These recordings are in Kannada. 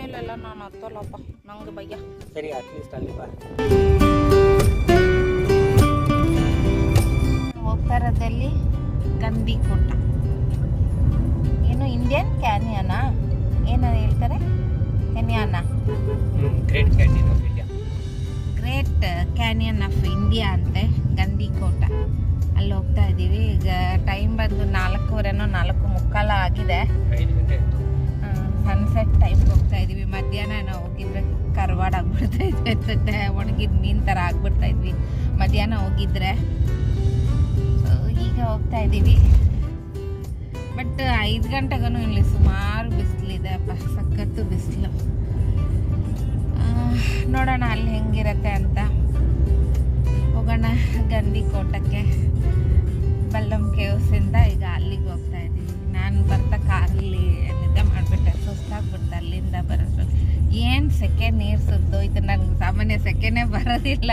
ಮೇಲೆಲ್ಲ ನಾನು ಹತ್ತಲ್ಲಪ್ಪ. ನಂಗೆ ಭಯ ಸರಿ ಅಟ್ಲೀಸ್ಟ್ ಅಲ್ಲಿ ಬಾ. ಹೋಗ್ತಾ ಇರೋದಲ್ಲಿ ಗಂದಿ ಕೋಟ. ಏನು ಇಂಡಿಯನ್ ಕ್ಯಾನಿಯಾನಾ ಏನು ಹೇಳ್ತಾರೆ? ಕೆನ್ಯಾನ great canyon of India great canyon of India ಅಂತೆ ಗಂದಿಕೋಟ ಅಲ್ಲಿ ಹೋಗ್ತಾ ಇದ್ದೀವಿ ಈಗ ಟೈಮ್ ಬಂದು ನಾಲ್ಕೂವರೆನೋ ನಾಲ್ಕು ಮುಕ್ಕಾಲ ಆಗಿದೆ. ಐದು ಗಂಟೆ ಸನ್ಸೆಟ್ ಟೈಮ್ ಹೋಗ್ತಾ ಇದ್ದೀವಿ ಮಧ್ಯಾಹ್ನ ನಾವು ಹೋಗಿದ್ರೆ ಕರ್ವಾಡ್ ಆಗ್ಬಿಡ್ತಾ ಇದ್ದೆ ಒಣಗಿದ ಮೀನ್ ಥರ ಆಗ್ಬಿಡ್ತಾ ಇದ್ವಿ. ಮಧ್ಯಾಹ್ನ ಹೋಗಿದ್ರೆ ಈಗ ಹೋಗ್ತಾ ಇದ್ದೀವಿ ಬಟ್ ಐದು ಗಂಟೆಗೂ ಇಲ್ಲಿ ಸುಮಾರು ಬಿಸಿಲಿದೆ ಅಪ್ಪ. ಸಖತ್ತು ಬಿಸಿಲು. ನೋಡೋಣ ಅಲ್ಲಿ ಹೆಂಗಿರತ್ತೆ ಅಂತ. ಹೋಗೋಣ ಗಂಧಿ ಕೋಟಕ್ಕೆ. ಬಲ್ಲಂ ಕೇವ್ಸಿಂದ ಈಗ ಅಲ್ಲಿಗೆ ಹೋಗ್ತಾ ಇದ್ದೀವಿ ನಾನು ಬರ್ತಾ ಕಾರಲ್ಲಿ ನಿದ್ದೆ ಮಾಡಿಬಿಟ್ಟೆ ಸುಸ್ತಾಗ್ಬಿಡ್ತು ಅಲ್ಲಿಂದ ಬರೋದು. ಏನು ಸೆಕೆ ನೀರು ಸುರಿದೋಯ್ತು ನನಗೆ ಸಾಮಾನ್ಯ ಸೆಕೆನೇ ಬರೋದಿಲ್ಲ.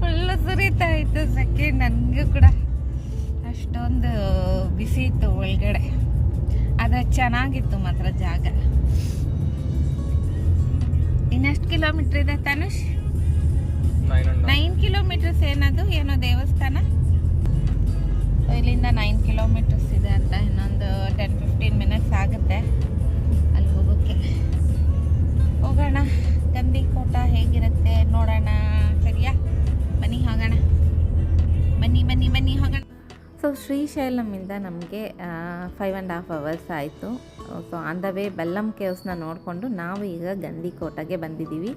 ಫುಲ್ಲು ಸುರಿತಾ ಇತ್ತು ಸೆಕೆ ನನಗೂ ಕೂಡ. ಅಷ್ಟೊಂದು ಬಿಸಿ ಇತ್ತು ಒಳಗಡೆ. ಆದರೆ ಚೆನ್ನಾಗಿತ್ತು ಮಾತ್ರ ಜಾಗ. ಇನ್ನೆಷ್ಟು ಕಿಲೋಮೀಟ್ರ್ ಇದೆ ತನುಷ್? ನೈನ್ ಕಿಲೋಮೀಟರ್ಸ್ ಏನದು? ಏನೋ ದೇವಸ್ಥಾನ? ಇಲ್ಲಿಂದ ನೈನ್ ಕಿಲೋಮೀಟರ್ಸ್ ಇದೆ ಅಂತ ಇನ್ನೊಂದು ಟೆನ್ ಫಿಫ್ಟೀನ್ ಮಿನಿಟ್ಸ್ ಆಗುತ್ತೆ. ಹೋಗೋಕ್ಕೆ ಹೋಗೋಣ. ಗಂದಿ ಕೋಟ ಹೇಗಿರುತ್ತೆ ನೋಡೋಣ. ಸರಿಯಾ? ಬನ್ನಿ ಹೋಗೋಣ. ಬನ್ನಿ ಬನ್ನಿ ಬನ್ನಿ ಹೋಗೋಣ. ಸೊ ಶ್ರೀಶೈಲಮಿಂದ ನಮಗೆ ಫೈವ್ ಆ್ಯಂಡ್ ಹಾಫ್ ಅವರ್ಸ್ ಆಯಿತು. So on the way Belum ಕೇವ್ಸ್ನ ನೋಡಿಕೊಂಡು ನಾವು ಈಗ ಗಂದಿಕೋಟೆಗೆ ಬಂದಿದ್ದೀವಿ.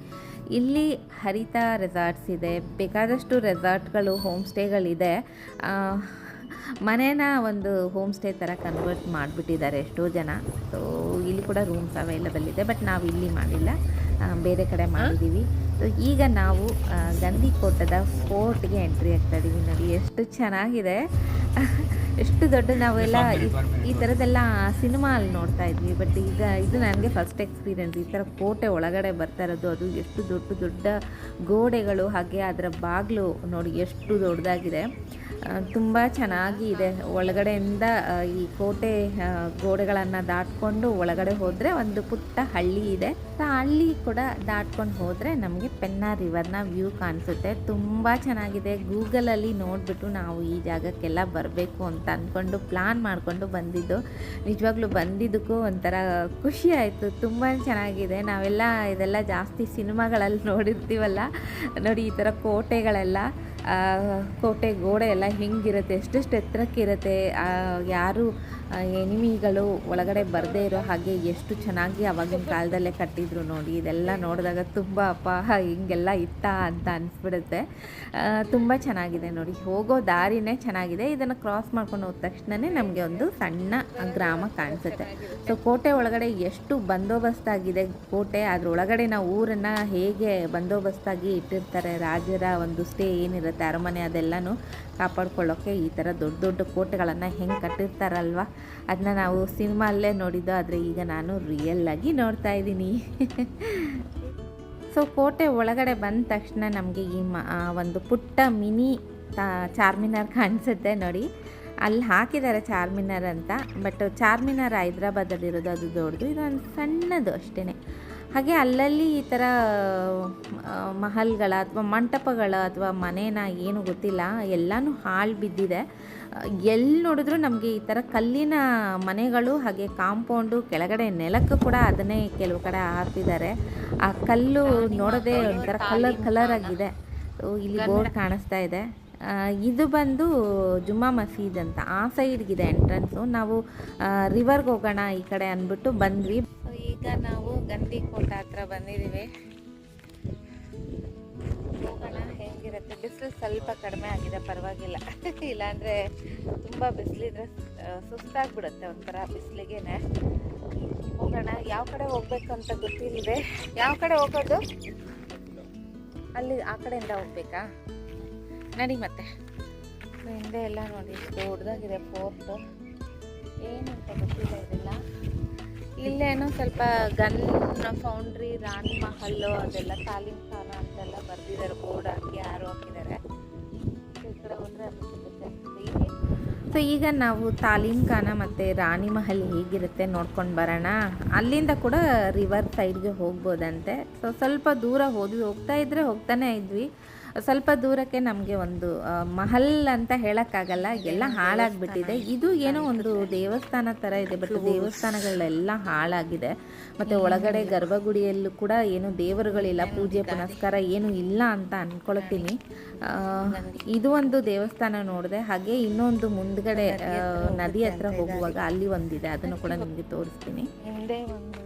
ಇಲ್ಲಿ ಹರಿತಾ ರೆಸಾರ್ಟ್ಸ್ ಇದೆ. ಬೇಕಾದಷ್ಟು ರೆಸಾರ್ಟ್ಗಳು ಹೋಮ್ ಸ್ಟೇಗಳಿದೆ ಮನೇನ ಒಂದು ಹೋಮ್ ಸ್ಟೇ ಥರ ಕನ್ವರ್ಟ್ ಮಾಡಿಬಿಟ್ಟಿದ್ದಾರೆ ಎಷ್ಟೋ ಜನ. ಸೊ ಇಲ್ಲಿ ಕೂಡ ರೂಮ್ಸ್ ಅವೈಲಬಲ್ ಇದೆ ಬಟ್ ನಾವು ಇಲ್ಲಿ ಮಾಡಿಲ್ಲ. ಬೇರೆ ಕಡೆ ಮಾಡಿದ್ದೀವಿ ಸೊ ಈಗ ನಾವು ಗಂಧಿಕೋಟದ ಫೋರ್ಟ್ಗೆ ಎಂಟ್ರಿ ಆಗ್ತಾ ಇದ್ದೀವಿ ನೋಡಿ. ಎಷ್ಟು ಚೆನ್ನಾಗಿದೆ. ಎಷ್ಟು ದೊಡ್ಡ ನಾವೆಲ್ಲ ಈ ಥರದ್ದೆಲ್ಲ ಸಿನಿಮಾ ಅಲ್ಲಿ ನೋಡ್ತಾ ಇದ್ವಿ. ಬಟ್ ಈಗ ಇದು ನನಗೆ ಫಸ್ಟ್ ಎಕ್ಸ್ಪೀರಿಯೆನ್ಸ್ ಈ ಥರ ಕೋಟೆ ಒಳಗಡೆ ಬರ್ತಾ ಇರೋದು, ಅದು ಎಷ್ಟು ದೊಡ್ಡ ದೊಡ್ಡ ಗೋಡೆಗಳು, ಹಾಗೆ ಅದರ ಬಾಗಿಲು ನೋಡಿ ಎಷ್ಟು ದೊಡ್ಡದಾಗಿದೆ. ತುಂಬ ಚೆನ್ನಾಗಿ ಇದೆ ಒಳಗಡೆಯಿಂದ ಈ ಕೋಟೆ ಗೋಡೆಗಳನ್ನು ದಾಟ್ಕೊಂಡು ಒಳಗಡೆ ಹೋದರೆ ಒಂದು ಪುಟ್ಟ ಹಳ್ಳಿ ಇದೆ. ಆ ಹಳ್ಳಿ ಕೂಡ ದಾಟ್ಕೊಂಡು ಹೋದರೆ ನಮಗೆ ಪೆನ್ನ ರಿವರ್ನ ವ್ಯೂ ಕಾಣಿಸುತ್ತೆ. ತುಂಬ ಚೆನ್ನಾಗಿದೆ. ಗೂಗಲಲ್ಲಿ ನೋಡಿಬಿಟ್ಟು ನಾವು ಈ ಜಾಗಕ್ಕೆಲ್ಲ ಬರಬೇಕು ಅಂತ ಅಂದ್ಕೊಂಡು ಪ್ಲಾನ್ ಮಾಡಿಕೊಂಡು ಬಂದಿದ್ದು. ನಿಜವಾಗ್ಲೂ ಬಂದಿದ್ದಕ್ಕೂ ಒಂಥರ ಖುಷಿ ಆಯಿತು. ತುಂಬ ಚೆನ್ನಾಗಿದೆ. ನಾವೆಲ್ಲ ಇದೆಲ್ಲ ಜಾಸ್ತಿ ಸಿನಿಮಾಗಳಲ್ಲಿ ನೋಡಿರ್ತೀವಲ್ಲ? ನೋಡಿ ಈ ಥರ ಕೋಟೆಗಳೆಲ್ಲ. ಕೋಟೆ ಗೋಡೆ ಎಲ್ಲ ಹೆಂಗಿರುತ್ತೆ ಎಷ್ಟೆಷ್ಟು ಎತ್ತರಕ್ಕಿರುತ್ತೆ ಯಾರು ಎನಿಮಿಗಳು ಒಳಗಡೆ ಬರದೇ ಇರೋ ಹಾಗೆ ಎಷ್ಟು ಚೆನ್ನಾಗಿ ಅವಾಗಿನ ಕಾಲದಲ್ಲೇ ಕಟ್ಟಿದ್ರು ನೋಡಿ, ಇದೆಲ್ಲ ನೋಡಿದಾಗ ತುಂಬ ಅಪ್ಪ ಹಿಂಗೆಲ್ಲ ಇತ್ತ ಅಂತ ಅನಿಸ್ಬಿಡುತ್ತೆ. ತುಂಬ ಚೆನ್ನಾಗಿದೆ ನೋಡಿ, ಹೋಗೋ ದಾರಿನೇ ಚೆನ್ನಾಗಿದೆ. ಇದನ್ನು ಕ್ರಾಸ್ ಮಾಡ್ಕೊಂಡು ಹೋದ ತಕ್ಷಣವೇ ನಮಗೆ ಒಂದು ಸಣ್ಣ ಗ್ರಾಮ ಕಾಣಿಸುತ್ತೆ. ಸೊ ಕೋಟೆ ಒಳಗಡೆ ಎಷ್ಟು ಬಂದೋಬಸ್ತಾಗಿದೆ ಕೋಟೆ ಅದರೊಳಗಡೆ ನಾವು ಊರನ್ನು ಹೇಗೆ ಬಂದೋಬಸ್ತಾಗಿ ಇಟ್ಟಿರ್ತಾರೆ, ರಾಜರ ಒಂದು ಸ್ಟೇ ಏನಿರುತ್ತೆ, ಅರಮನೆ ಅದೆಲ್ಲನೂ ಕಾಪಾಡ್ಕೊಳ್ಳೋಕ್ಕೆ ಈ ಥರ ದೊಡ್ಡ ದೊಡ್ಡ ಕೋಟೆಗಳನ್ನು ಹೆಂಗೆ ಕಟ್ಟಿರ್ತಾರಲ್ವ? ಅದನ್ನ ನಾವು ಸಿನಿಮಾಲ್ಲೇ ನೋಡಿದ್ದು, ಆದರೆ ಈಗ ನಾನು ರಿಯಲ್ ಆಗಿ ನೋಡ್ತಾ ಇದ್ದೀನಿ. ಸೊ ಕೋಟೆ ಒಳಗಡೆ ಬಂದ ತಕ್ಷಣ ನಮಗೆ ಈ ಒಂದು ಪುಟ್ಟ ಮಿನಿ ಚಾರ್ಮಿನಾರ್ ಕಾಣಿಸುತ್ತೆ ನೋಡಿ. ಅಲ್ಲಿ ಹಾಕಿದ್ದಾರೆ ಚಾರ್ಮಿನಾರ್ ಅಂತ ಬಟ್ ಚಾರ್ಮಿನಾರ್ ಹೈದ್ರಾಬಾದಲ್ಲಿರೋದು ಅದು ದೊಡ್ಡದು, ಇದೊಂದು ಸಣ್ಣದು ಅಷ್ಟೇ ಹಾಗೆ ಅಲ್ಲಲ್ಲಿ ಈ ಥರ ಮಹಲ್ಗಳ ಅಥವಾ ಮಂಟಪಗಳ ಅಥವಾ ಮನೇನ ಏನು ಗೊತ್ತಿಲ್ಲ, ಎಲ್ಲನೂ ಹಾಳು ಬಿದ್ದಿದೆ. ಎಲ್ಲಿ ನೋಡಿದ್ರು ನಮಗೆ ಈ ಥರ ಕಲ್ಲಿನ ಮನೆಗಳು ಹಾಗೆ ಕಾಂಪೌಂಡು ಕೆಳಗಡೆ ನೆಲಕ್ಕೆ ಕೂಡ ಅದನ್ನೇ ಕೆಲವು ಕಡೆ ಹಾಕಿದ್ದಾರೆ ಆ ಕಲ್ಲು ನೋಡೋದೇ ಒಂಥರ ಕಲರ್ ಕಲರ್ ಆಗಿದೆ. ಇಲ್ಲಿ ಬೋರ್ಡ್ ಕಾಣಿಸ್ತಾ ಇದೆ. ಇದು ಬಂದು ಜುಮ್ಮಾ ಮಸೀದ್ ಅಂತ. ಆ ಸೈಡ್ಗಿದೆ ಎಂಟ್ರೆನ್ಸು ನಾವು ರಿವರ್ಗೆ ಹೋಗೋಣ ಈ ಕಡೆ ಅಂದ್ಬಿಟ್ಟು ಬಂದ್ವಿ. ಈಗ ನಾವು ಗಂದಿ ಕೋಟ ಹತ್ರ ಬಂದಿದ್ದೀವಿ. ಹೋಗೋಣ. ಬಿಸಿಲು ಸ್ವಲ್ಪ ಕಡಿಮೆ ಆಗಿದೆ, ಪರವಾಗಿಲ್ಲ. ಇಲ್ಲಾಂದರೆ ತುಂಬ ಬಿಸಿಲಿದ್ರೆ ಸುಸ್ತಾಗ್ಬಿಡುತ್ತೆ ಒಂಥರ ಬಿಸಿಲಿಗೆನೆ. ಹೋಗೋಣ, ಯಾವ ಕಡೆ ಹೋಗ್ಬೇಕು ಅಂತ ಗೊತ್ತಿಲ್ಲದೆ ಯಾವ ಕಡೆ ಹೋಗೋದು? ಅಲ್ಲಿ ಆ ಕಡೆಯಿಂದ ಹೋಗ್ಬೇಕಾ? ನಡಿ ಮತ್ತೆ. ಹಿಂದೆ ಎಲ್ಲ ನೋಡಿ ದೊಡ್ಡದಾಗಿದೆ ಫೋರ್ಟು ಏನು ಅಂತ ಗೊತ್ತಿಲ್ಲ ಇದೆಲ್ಲ. ಇಲ್ಲೇನೋ ಸ್ವಲ್ಪ ಗನ್ ಫೌಂಡ್ರಿ ರಾಣಿ ಮಹಲ್ ಅದೆಲ್ಲ ತಾಲೀಮ್ ಖಾನ ಅಂತೆಲ್ಲ ಬರ್ದಿದ್ದಾರೆ ಬೋರ್ಡ್ ಹಾಕಿ ಯಾರು ಹಾಕಿದ್ದಾರೆ. ಸೊ ಈಗ ನಾವು ತಾಲೀಮ್ ಖಾನ ಮತ್ತು ರಾಣಿ ಮಹಲ್ ಹೇಗಿರುತ್ತೆ ನೋಡ್ಕೊಂಡು ಬರೋಣ. ಅಲ್ಲಿಂದ ಕೂಡ ರಿವರ್ ಸೈಡ್ಗೆ ಹೋಗ್ಬೋದಂತೆ. ಸೊ ಸ್ವಲ್ಪ ದೂರ ಹೋದ್ವಿ, ಹೋಗ್ತಾ ಇದ್ದರೆ ಹೋಗ್ತಾನೆ ಇದ್ವಿ. ಸ್ವಲ್ಪ ದೂರಕ್ಕೆ ನಮಗೆ ಒಂದು ಮಹಲ್ ಅಂತ ಹೇಳೋಕ್ಕಾಗಲ್ಲ. ಎಲ್ಲ ಹಾಳಾಗ್ಬಿಟ್ಟಿದೆ. ಇದು ಏನೋ ಒಂದು ದೇವಸ್ಥಾನ ಥರ ಇದೆ ಬಟ್ ದೇವಸ್ಥಾನಗಳೆಲ್ಲ ಹಾಳಾಗಿದೆ. ಮತ್ತು ಒಳಗಡೆ ಗರ್ಭಗುಡಿಯಲ್ಲೂ ಕೂಡ ಏನು ದೇವರುಗಳಿಲ್ಲ ಪೂಜೆ ಪುನಸ್ಕಾರ ಏನು ಇಲ್ಲ ಅಂತ ಅಂದ್ಕೊಳ್ತೀನಿ ಇದು ಒಂದು ದೇವಸ್ಥಾನ ನೋಡಿದೆ ಹಾಗೆ ಇನ್ನೊಂದು ಮುಂದ್ಗಡೆ ನದಿ ಹತ್ರ ಹೋಗುವಾಗ ಅಲ್ಲಿ ಒಂದಿದೆ. ಅದನ್ನು ಕೂಡ ನಿಮಗೆ ತೋರಿಸ್ತೀನಿ. ಹಿಂದೆ ಒಂದು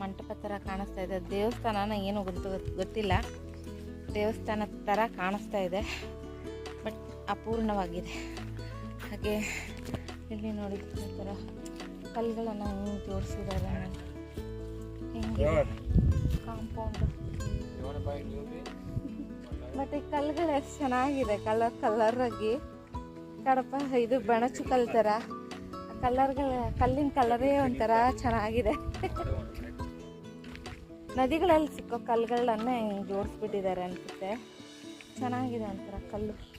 ಮಂಟಪ ಥರ ಕಾಣಿಸ್ತಾ ಇದೆ. ದೇವಸ್ಥಾನನ ಏನು ಗೊತ್ತು ಗೊತ್ತಿಲ್ಲ. ದೇವಸ್ಥಾನದ ಥರ ಕಾಣಿಸ್ತಾ ಇದೆ. ಬಟ್ ಅಪೂರ್ಣವಾಗಿದೆ. ಹಾಗೆ ಇಲ್ಲಿ ನೋಡಿ ಈ ಥರ ಕಲ್ಲುಗಳನ್ನು ಹೆಂಗೆ ಜೋಡಿಸಿದ್ದಾರೆ. ಹೆಂಗೆ ಕಾಂಪೌಂಡ್ ಈ ಕಲ್ಲುಗಳು ಎಷ್ಟು ಚೆನ್ನಾಗಿದೆ. ಕಲರ್ ಕಲರಾಗಿ ಆಗಿ. ಕಡಪ ಇದು ಬೆಣಚು ಕಲ್ ಥರ. ಕಲರ್ಗಳ ಕಲ್ಲಿನ ಕಲರೇ ಒಂಥರ ಚೆನ್ನಾಗಿದೆ. ನದಿಗಳಲ್ಲಿ ಸಿಕ್ಕೋ ಕಲ್ಲುಗಳನ್ನೇ ಹಿಂಗೆ ಜೋಡಿಸ್ಬಿಟ್ಟಿದ್ದಾರೆ ಅನ್ಸುತ್ತೆ. ಚೆನ್ನಾಗಿದೆ ಒಂಥರ ಕಲ್ಲು.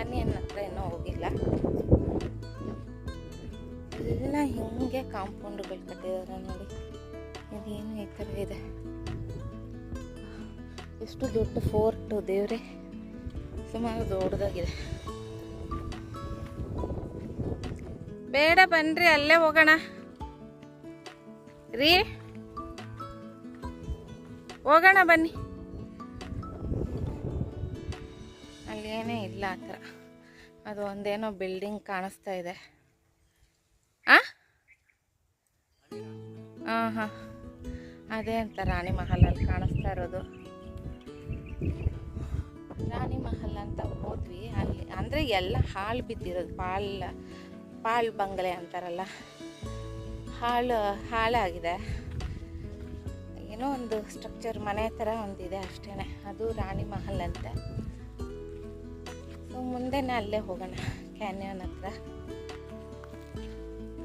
ಕ್ಯಾನಿಯನ್ ಹತ್ರ ಏನೋ ಹೋಗಿಲ್ಲ. ಎಲ್ಲ ಹಿಂಗೆ ಕಾಂಪೌಂಡ್ಗಳು ಕಟ್ಟಿದ್ದಾರೆ ನೋಡಿ. ಇದೇನು ಈ ಥರ ಇದೆ. ಎಷ್ಟು ದೊಡ್ಡ ಫೋರ್ಟು ದೇವ್ರೆ. ಸುಮಾರು ದೊಡ್ಡದಾಗಿದೆ. ಬೇಡ ಬನ್ರಿ, ಅಲ್ಲೇ ಹೋಗೋಣ. ರೀ. ಹೋಗೋಣ ಬನ್ನಿ. ಇಲ್ಲ ಆ ಅದು ಒಂದೇನೋ ಬಿಲ್ಡಿಂಗ್ ಕಾಣಿಸ್ತಾ ಇದೆ. ಆ? ಹಾಂ ಹಾಂ ಅದೇ ಅಂತ ರಾಣಿ ಮಹಲಲ್ಲಿ ಕಾಣಿಸ್ತಾ ಇರೋದು. ರಾಣಿ ಮಹಲ್ ಅಂತ ಹೋದ್ವಿ. ಅಲ್ಲಿ ಅಂದರೆ ಎಲ್ಲ ಹಾಳು ಬಿದ್ದಿರೋದು. ಪಾಲ್ ಪಾಲ್ ಬಂಗಲೆ ಅಂತಾರಲ್ಲ. ಹಾಳು ಹಾಳಾಗಿದೆ ಏನೋ ಒಂದು ಸ್ಟ್ರಕ್ಚರ್ ಮನೆ ಥರ ಒಂದಿದೆ ಅಷ್ಟೇ ಅದು ರಾಣಿ ಮಹಲ್ ಅಂತ. ಮುಂದೆನೇ ಅಲ್ಲೇ ಹೋಗೋಣ. ಕ್ಯಾನ್ಯನ್ ಹತ್ರ.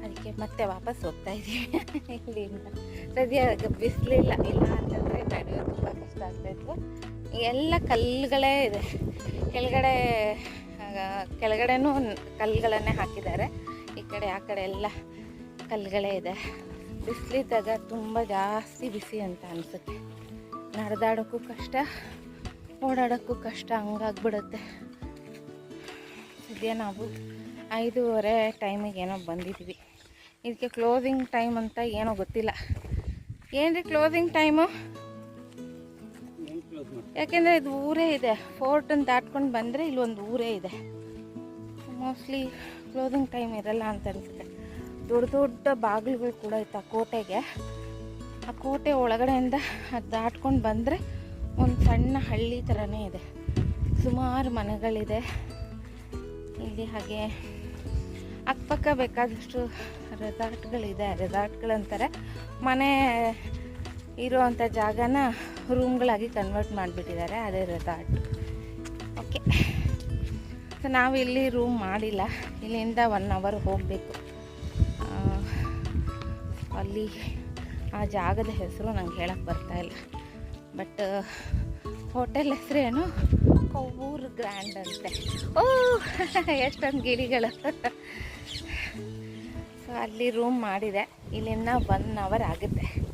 ಅದಕ್ಕೆ ಮತ್ತೆ ವಾಪಸ್ ಹೋಗ್ತಾ ಇದ್ದೀವಿ. ಇಲ್ಲಿಂದ. ಸದ್ಯ ಬಿಸಿಲಿಲ್ಲ. ಇಲ್ಲ ಅಂತಂದರೆ ನಡೆಯೋದು ತುಂಬ ಕಷ್ಟ ಆಗ್ತಾಯಿತ್ತು ಎಲ್ಲ ಕಲ್ಲುಗಳೇ ಇದೆ. ಕೆಳಗಡೆ ಕೆಳಗಡೆನೂ ಕಲ್ಲುಗಳನ್ನೇ ಹಾಕಿದ್ದಾರೆ. ಈ ಕಡೆ, ಆ ಕಡೆ ಎಲ್ಲ ಕಲ್ಲುಗಳೇ ಇದೆ. ಬಿಸಿಲಿದ್ದಾಗ ತುಂಬ ಜಾಸ್ತಿ ಬಿಸಿ ಅಂತ ಅನಿಸುತ್ತೆ. ನಡೆದಾಡೋಕ್ಕೂ ಕಷ್ಟ, ಓಡಾಡೋಕ್ಕೂ ಕಷ್ಟ, ಹಂಗಾಗ್ಬಿಡುತ್ತೆ. ಸದ್ಯ ನಾವು ಐದೂವರೆ ಟೈಮಿಗೆ ಏನೋ ಬಂದಿದ್ವಿ ಇದಕ್ಕೆ ಕ್ಲೋಸಿಂಗ್ ಟೈಮ್ ಅಂತ ಏನೋ ಗೊತ್ತಿಲ್ಲ. ಏನ್ರಿ ಕ್ಲೋಸಿಂಗ್ ಟೈಮು ಯಾಕೆಂದರೆ ಇದು ಊರೇ ಇದೆ. ಫೋರ್ಟನ್ನು ದಾಟ್ಕೊಂಡು ಬಂದರೆ ಇಲ್ಲೊಂದು ಊರೇ ಇದೆ. ಮೋಸ್ಟ್ಲಿ ಕ್ಲೋಸಿಂಗ್ ಟೈಮ್ ಇರಲ್ಲ ಅಂತ ಅನಿಸುತ್ತೆ. ದೊಡ್ಡ ದೊಡ್ಡ ಬಾಗಿಲುಗಳು ಕೂಡ ಇತ್ತು ಆ ಕೋಟೆಗೆ. ಆ ಕೋಟೆ ಒಳಗಡೆಯಿಂದ ಅದು ದಾಟ್ಕೊಂಡು ಬಂದರೆ ಒಂದು ಸಣ್ಣ ಹಳ್ಳಿ ಥರನೇ ಇದೆ. ಸುಮಾರು ಮನೆಗಳಿದೆ. ಇಲ್ಲಿ ಹಾಗೆ ಅಕ್ಕಪಕ್ಕ ಬೇಕಾದಷ್ಟು ರೆಸಾರ್ಟ್ಗಳಿದೆ. ರೆಸಾರ್ಟ್ಗಳಂತಾರೆ. ಮನೆ ಇರುವಂಥ ಜಾಗನ ರೂಮ್ಗಳಾಗಿ ಕನ್ವರ್ಟ್ ಮಾಡಿಬಿಟ್ಟಿದ್ದಾರೆ ಅದೇ ರೆಸಾರ್ಟ್. ಓಕೆ ಸೊ ನಾವು ಇಲ್ಲಿ ರೂಮ್ ಮಾಡಿಲ್ಲ. ಇಲ್ಲಿಂದ ಒನ್ ಅವರ್ ಹೋಗಬೇಕು. ಅಲ್ಲಿ ಆ ಜಾಗದ ಹೆಸರು ನಂಗೆ ಹೇಳಕ್ಕೆ ಬರ್ತಾಯಿಲ್ಲ ಬಟ್ ಹೋಟೆಲ್ ಹೆಸರೇನು? ಕೊವ್ವೂರು ಗ್ರ್ಯಾಂಡ್ ಅಂತೆ. ಓ ಎಷ್ಟೊಂದು ಗಿಳಿಗಳು. ಸೊ ಅಲ್ಲಿ ರೂಮ್ ಮಾಡಿದೆ. ಇಲ್ಲಿಂದ ಒನ್ ಅವರ್ ಆಗುತ್ತೆ.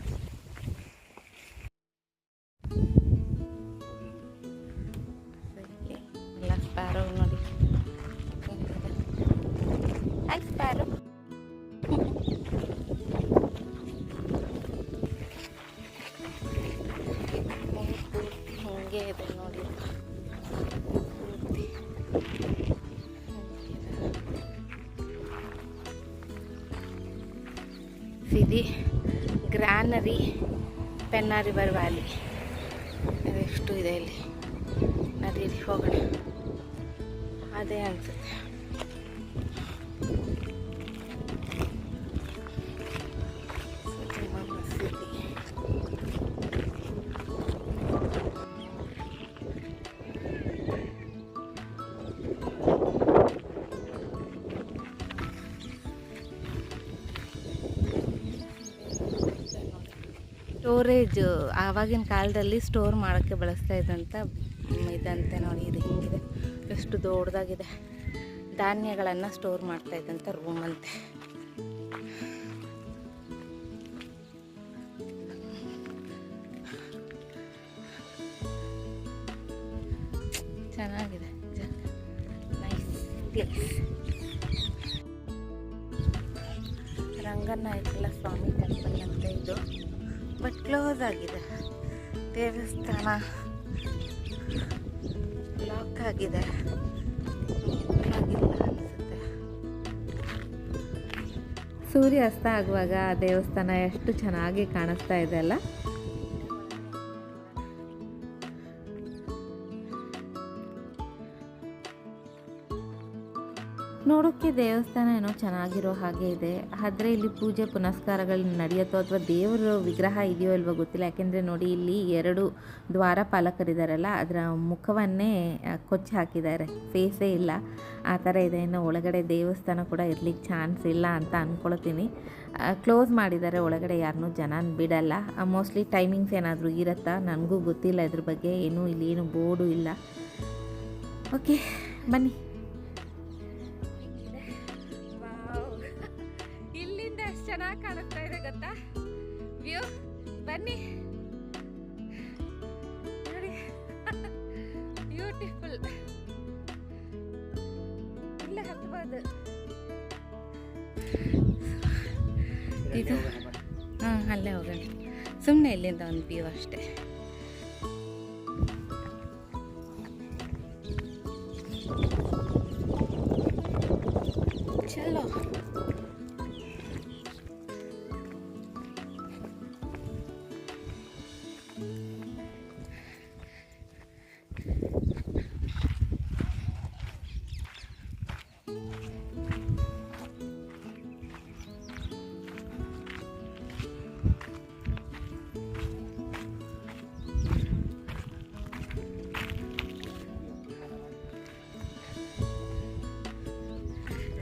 ಪೆನ್ನ ರಿವರ್ ಸ್ಟೋರೇಜ್ ಆವಾಗಿನ ಕಾಲದಲ್ಲಿ ಸ್ಟೋರ್ ಮಾಡೋಕ್ಕೆ ಬಳಸ್ತಾ ಇದ್ದಂಥ ಇದಂತೆ ನೋಡಿ, ಇದು ಹಿಂಗಿದೆ. ಎಷ್ಟು ದೊಡ್ಡದಾಗಿದೆ. ಧಾನ್ಯಗಳನ್ನು ಸ್ಟೋರ್ ಮಾಡ್ತಾ ಇದ್ದಂಥ ರೂಮ್ ಅಂತೆ. ಬಟ್ ಕ್ಲೋಸ್ ಆಗಿದೆ. ದೇವಸ್ಥಾನ ಲಾಕ್ ಆಗಿದೆ. ಸೂರ್ಯಾಸ್ತ ಆಗುವಾಗ ದೇವಸ್ಥಾನ ಎಷ್ಟು ಚೆನ್ನಾಗಿ ಕಾಣಿಸ್ತಾ ಇದೆ ಅಲ್ಲ? ದೇವಸ್ಥಾನ ಏನೋ ಚೆನ್ನಾಗಿರೋ ಹಾಗೆ ಇದೆ. ಆದರೆ ಇಲ್ಲಿ ಪೂಜೆ ಪುನಸ್ಕಾರಗಳು ನಡೆಯುತ್ತೋ ಅಥವಾ ದೇವರ ವಿಗ್ರಹ ಇದೆಯೋ ಇಲ್ವೋ ಗೊತ್ತಿಲ್ಲ. ಯಾಕೆಂದರೆ ನೋಡಿ ಇಲ್ಲಿ ಎರಡು ದ್ವಾರ ಪಾಲಕರಿದ್ದಾರಲ್ಲ ಅದರ ಮುಖವನ್ನೇ ಕೊಚ್ಚಿ ಹಾಕಿದ್ದಾರೆ. ಫೇಸೇ ಇಲ್ಲ. ಆ ಥರ ಇದೆ. ಇನ್ನು ಒಳಗಡೆ ದೇವಸ್ಥಾನ ಕೂಡ ಇರ್ಲಿಕ್ಕೆ ಚಾನ್ಸ್ ಇಲ್ಲ ಅಂತ ಅಂದ್ಕೊಳ್ತೀನಿ ಕ್ಲೋಸ್ ಮಾಡಿದ್ದಾರೆ. ಒಳಗಡೆ ಯಾರನ್ನೂ ಜನ ಬಿಡಲ್ಲ. ಮೋಸ್ಟ್ಲಿ ಟೈಮಿಂಗ್ಸ್ ಏನಾದರೂ ಇರುತ್ತಾ? ನನಗೂ ಗೊತ್ತಿಲ್ಲ ಇದ್ರ ಬಗ್ಗೆ. ಏನೂ ಇಲ್ಲಿ ಏನು ಬೋರ್ಡು ಇಲ್ಲ. ಓಕೆ ಬನ್ನಿ. ಚೆನ್ನಾಗಿ ಕಾಣಿಸ್ತಾ ಇದೆ ಗೊತ್ತಾ? ವ್ಯೂ ಬನ್ನಿ. ನೋಡಿ. ಬ್ಯೂಟಿಫುಲ್ ಇಲ್ಲ ಹತ್ಬೋದು. ಇದು ಹಾಂ ಅಲ್ಲೇ ಹೋಗೋಣ. ಸುಮ್ಮನೆ ಇಲ್ಲಿಂದ ಒಂದು ವ್ಯೂ ಅಷ್ಟೇ.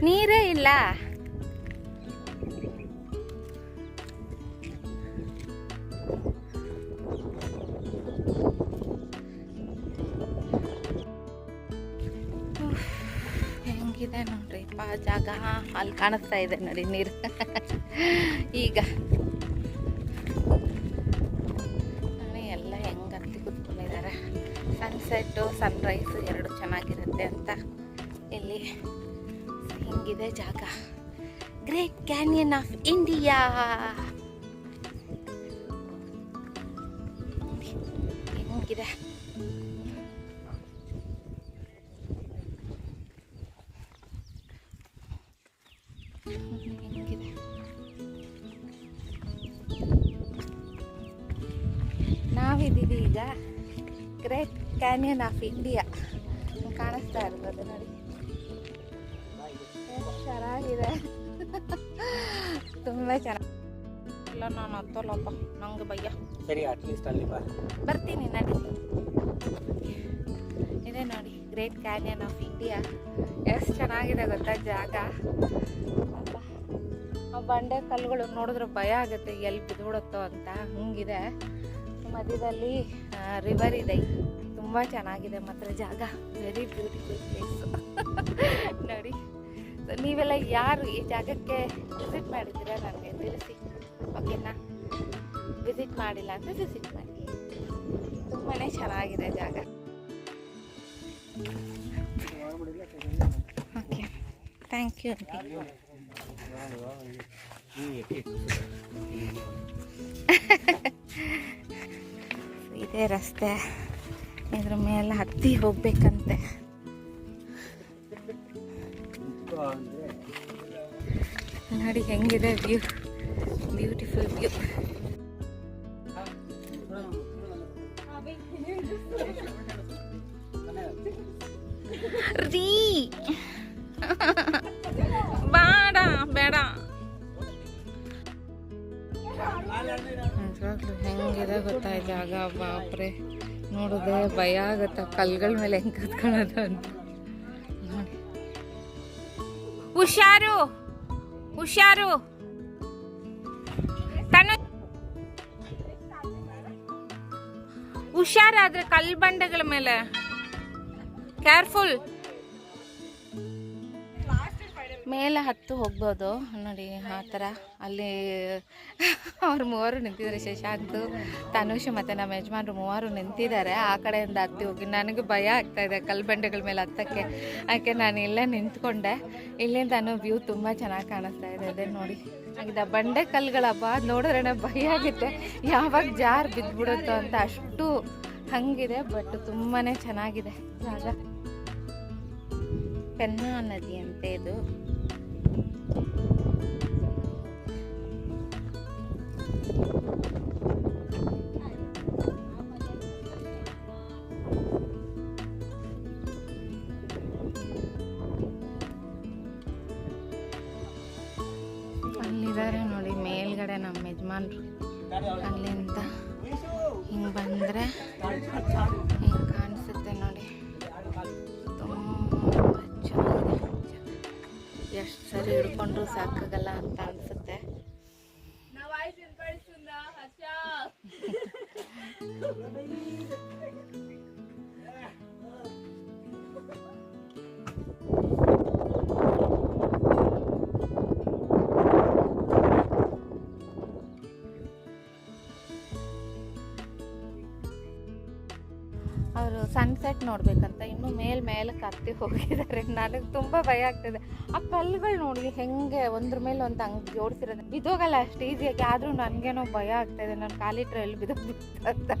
ನೀರೇ ಇಲ್ಲ. ಹೆಂಗಿದೆ ನೋಡ್ರಿ. ಪಾ, ಜಾಗ ಅಲ್ಲಿ ಕಾಣಿಸ್ತಾ ಇದೆ ನೋಡಿ ನೀರು. ಈಗ. ಎಲ್ಲ ಸನ್ಸೆಟ್ಟು ಸನ್ರೈಸು ಎರಡು ಚೆನ್ನಾಗಿರುತ್ತೆ ಅಂತ ಇಲ್ಲಿ ಹಿಂಗಿದೆ ಜಾಗ ಗ್ರೇಟ್ ಕ್ಯಾನಿಯನ್ ಆಫ್ ಇಂಡಿಯಾ ಹೆಂಗಿದೆ ಹೆಂಗಿದೆ ನಾವಿದ್ದೀವಿ ಈಗ ಗ್ರೇಟ್ ಕ್ಯಾನಿಯನ್ ಆಫ್ ಇಂಡಿಯಾ ಕಾಣಿಸ್ತಾ ಇರ್ಬೋದು ನೋಡಿ ತುಂಬ ಚೆನ್ನಾಗಿ ಇಲ್ಲ ನಾನು ಹತ್ತೋಲ್ಲಪ್ಪ. ನಂಗೆ ಭಯ. ಸರಿ ಅಟ್ಲೀಸ್ಟ್ ಅಲ್ಲಿ ಬಾ. ಬರ್ತೀನಿ ನಡಿ. ಇದೆ ನೋಡಿ ಗ್ರೇಟ್ ಕ್ಯಾನಿಯನ್ ಆಫ್ ಇಂಡಿಯಾ ಎಷ್ಟು ಚೆನ್ನಾಗಿದೆ ಗೊತ್ತಾ ಜಾಗ. ಆ ಬಂಡೆ ಕಲ್ಲುಗಳು ನೋಡಿದ್ರೆ ಭಯ ಆಗುತ್ತೆ ಎಲ್ಲಿ ಬಿದ್ಬಿಡುತ್ತೋ ಅಂತ. ಹಂಗಿದೆ. ಮಧ್ಯದಲ್ಲಿ ರಿವರ್ ಇದೆ. ತುಂಬ ಚೆನ್ನಾಗಿದೆ ಮಾತ್ರ ಜಾಗ. ವೆರಿ ಬ್ಯೂಟಿಫುಲ್ ಪ್ಲೇಸ್ ನೋಡಿ. ನೀವೆಲ್ಲ ಯಾರು ಈ ಜಾಗಕ್ಕೆ ವಿಸಿಟ್ ಮಾಡಿದ್ದೀರಾ ನನಗೆ ತಿಳಿಸಿ. ಓಕೆನಾ? ವಿಸಿಟ್ ಮಾಡಿಲ್ಲ ಅಂದರೆ ವಿಸಿಟ್ ಮಾಡಿ. ತುಂಬಾ ಚೆನ್ನಾಗಿದೆ ಜಾಗ. ಓಕೆ. ಥ್ಯಾಂಕ್ ಯು ಇದೇ ರಸ್ತೆ. ಇದ್ರ ಮೇಲೆ ಹತ್ತಿ ಹೋಗ್ಬೇಕಂತೆ. ನೋಡಿ ಹೆಂಗಿದೆ ವ್ಯೂ ಬ್ಯೂಟಿಫುಲ್ ವ್ಯೂ ರೀ ಬೇಡ ಬೇಡ ನಿಜವಾಗ್ಲೂ ಹೆಂಗಿದೆ ಗೊತ್ತಾ ಈ ಜಾಗ ಬಾಪ್ರೆ ನೋಡಿದ್ರೆ ಭಯ ಆಗುತ್ತೆ ಕಲ್ಗಳ ಮೇಲೆ ಹೆಂಗ್ ಕತ್ಕೊಳ್ಳೋದು ಅಂತ ಹುಷಾರು ಹುಷಾರು ತನು హుషారు అದ್ರ కల్బండగల మేల కేర్ఫుల్ ಮೇಲೆ ಹತ್ತು ಹೋಗ್ಬೋದು. ನೋಡಿ, ಆ ಥರ. ಅಲ್ಲಿ ಅವ್ರು ಮೂವರು ನಿಂತಿದ್ದಾರೆ. ಶಶಾಂಕ್, ತನುಷ್ ಮತ್ತು ನಮ್ಮ ಯಜಮಾನ್ರು ಮೂವರು ನಿಂತಿದ್ದಾರೆ. ಆ ಕಡೆಯಿಂದ ಹತ್ತಿ ಹೋಗಿ. ನನಗೆ ಭಯ ಆಗ್ತಾ ಇದೆ ಕಲ್ಲು ಬಂಡೆಗಳ ಮೇಲೆ ಹತ್ತಕ್ಕೆ. ಯಾಕೆ, ನಾನು ಇಲ್ಲೇ ನಿಂತ್ಕೊಂಡೆ. ಇಲ್ಲಿಂದ ವ್ಯೂ ತುಂಬ ಚೆನ್ನಾಗಿ ಕಾಣಿಸ್ತಾ ಇದೆ. ಅದೇ ನೋಡಿ. ಆಗಿದೆ ಬಂಡೆ ಕಲ್ಲುಗಳಪ್ಪ ನೋಡಿದ್ರೆ ಭಯ ಆಗುತ್ತೆ. ಯಾವಾಗ ಜಾರ್ ಬಿದ್ದುಬಿಡುತ್ತೋ ಅಂತ ಅಷ್ಟು ಹಂಗಿದೆ ಬಟ್ ತುಂಬಾ ಚೆನ್ನಾಗಿದೆ. ಜಾಗ ಪೆನ್ನಾ ನದಿ ಅಂತೆ ಇದು. ನೋಡ್ಬೇಕಂತ ಇನ್ನು ಮೇಲ್ ಮೇಲಕ್ಕೆ ಕತ್ತಿ ಹೋಗಿದ್ದಾರೆ. ನನಗೆ ತುಂಬ ಭಯ ಆಗ್ತದೆ. ಆ ಕಲ್ಲುಗಳು ನೋಡಿ ಹೆಂಗೆ ಒಂದ್ರ ಮೇಲೆ ಒಂದು ಹಂಗೆ ಜೋಡಿಸಿರೋದು. ಬಿದ್ದೋಗಲ್ಲ ಅಷ್ಟು ಈಸಿಯಾಗಿ ಆದರೂ ನನಗೇನೋ ಭಯ ಆಗ್ತಾಯಿದೆ ನಾನು ಕಾಲಿಟ್ರೆ ಎಲ್ಲಿ ಬಿದ್ದೋಗ್ಬಿಡುತ್ತಂತ